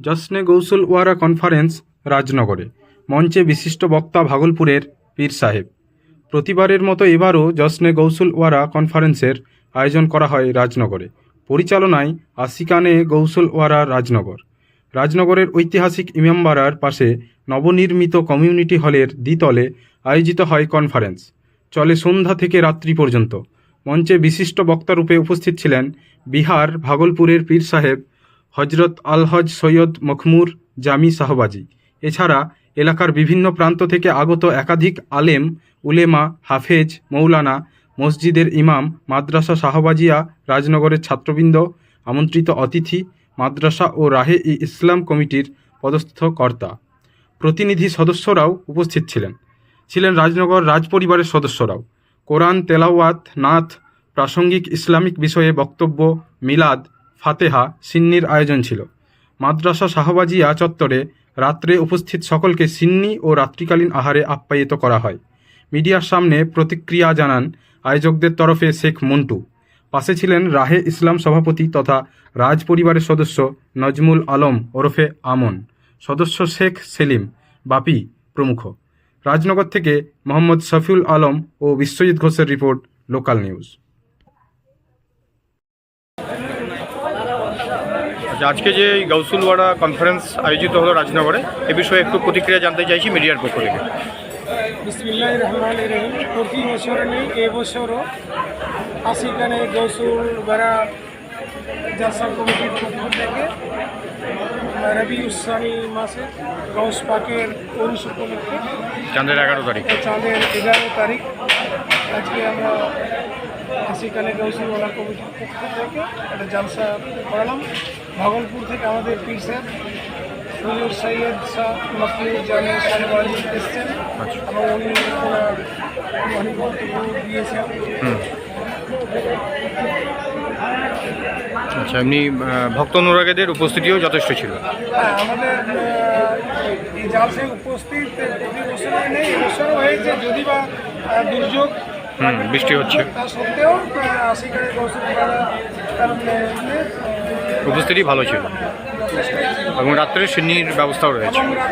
জশ্নে গৌসুল ওয়ারা কনফারেন্স রাজনগরে। মঞ্চে বিশিষ্ট বক্তা ভাগলপুরের পীর সাহেব। প্রতিবারের মতো এবারও জশ্নে গৌসুল ওয়ারা কনফারেন্সের আয়োজন করা হয় রাজনগরে। পরিচালনায় আশিকানে গৌসুল ওয়ারা রাজনগর। রাজনগরের ঐতিহাসিক ইমামবাড়ার পাশে নবনির্মিত কমিউনিটি হলের দ্বিতলে আয়োজিত হয় কনফারেন্স চলে সন্ধ্যা থেকে রাত্রি পর্যন্ত। মঞ্চে বিশিষ্ট বক্তারূপে উপস্থিত ছিলেন বিহার ভাগলপুরের পীর সাহেব হজরত আলহজ সৈয়দ মখমুর জামি শাহবাজি এছাড়া এলাকার বিভিন্ন প্রান্ত থেকে আগত একাধিক আলেম, উলেমা, হাফেজ, মৌলানা, মসজিদের ইমাম, মাদ্রাসা শাহবাজিয়া রাজনগরের ছাত্রবৃন্দ, আমন্ত্রিত অতিথি, মাদ্রাসা ও রাহে ই ইসলাম কমিটির পদস্থ কর্তা। প্রতিনিধি সদস্যরাও উপস্থিত ছিলেন। ছিলেন রাজনগর রাজপরিবারের সদস্যরাও। কোরআন তেলাওয়াত, নাথ, প্রাসঙ্গিক ইসলামিক বিষয়ে বক্তব্য, মিলাদ ফাতেহা সিন্নির আয়োজন ছিল। মাদ্রাসা শাহবাজিয়া চত্বরে রাত্রে উপস্থিত সকলকে সিন্নি ও রাত্রিকালীন আহারে আপ্যায়িত করা হয়। মিডিয়ার সামনে প্রতিক্রিয়া জানান আয়োজকদের তরফে শেখ মন্টু। পাশে ছিলেন রাহে ইসলাম সভাপতি তথা রাজ পরিবারের সদস্য নজমুল আলম ওরফে আমন। সদস্য শেখ সেলিম, বাপি প্রমুখ। রাজনগর থেকে মোহাম্মদ শফিউল আলম ও বিশ্বজিৎ ঘোষের রিপোর্ট, লোকাল নিউজ। আচ্ছা আজকে যে গৌসুলওয়াড়া কনফারেন্স আয়োজিত হলো রাজনগরে এ বিষয়ে একটু প্রতিক্রিয়া জানতে চাইছি মিডিয়ার পক্ষ থেকে। বিসমিল্লাহ রহমান রহিম। প্রতি বছর নেই এবছরও আশিখানে গৌসুল বেড়া জালসা কমিটির পক্ষ থেকে রবি উসানি মাসে গৌস পাকের উনিশ উপলক্ষে চাঁদের এগারো তারিখ। চাঁদের এগারো তারিখ আজকে আমরা আশিখানে গৌসুল ওলা কমিটির পক্ষ থেকে একটা জালসা করালাম। ভাগলপুর থেকে আমাদের পীর সাহেব হুজুর সৈয়দ শাহ মকবুল জামি সাহেব এসছেন। এবং উনি দিয়েছেন। আচ্ছা এমনি ভক্ত অনুরাগীদের উপস্থিতিও যথেষ্ট ছিল। হ্যাঁ আমাদের এই জালসায় উপস্থিত প্রতি বছরই নেই এবছরও হয়েছে যদি বা দুর্যোগ বৃষ্টি হচ্ছে। উপস্থিতি ভালো ছিল। এবং রাত্রে সিন্নির ব্যবস্থাও রয়েছে। আচ্ছা।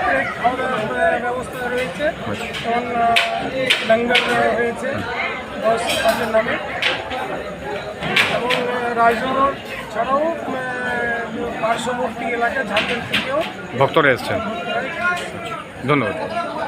ছাড়াও পার্শ্ববর্তী এলাকা ঝাড়খণ্ড থেকেও ভক্তরা এসছেন। ধন্যবাদ।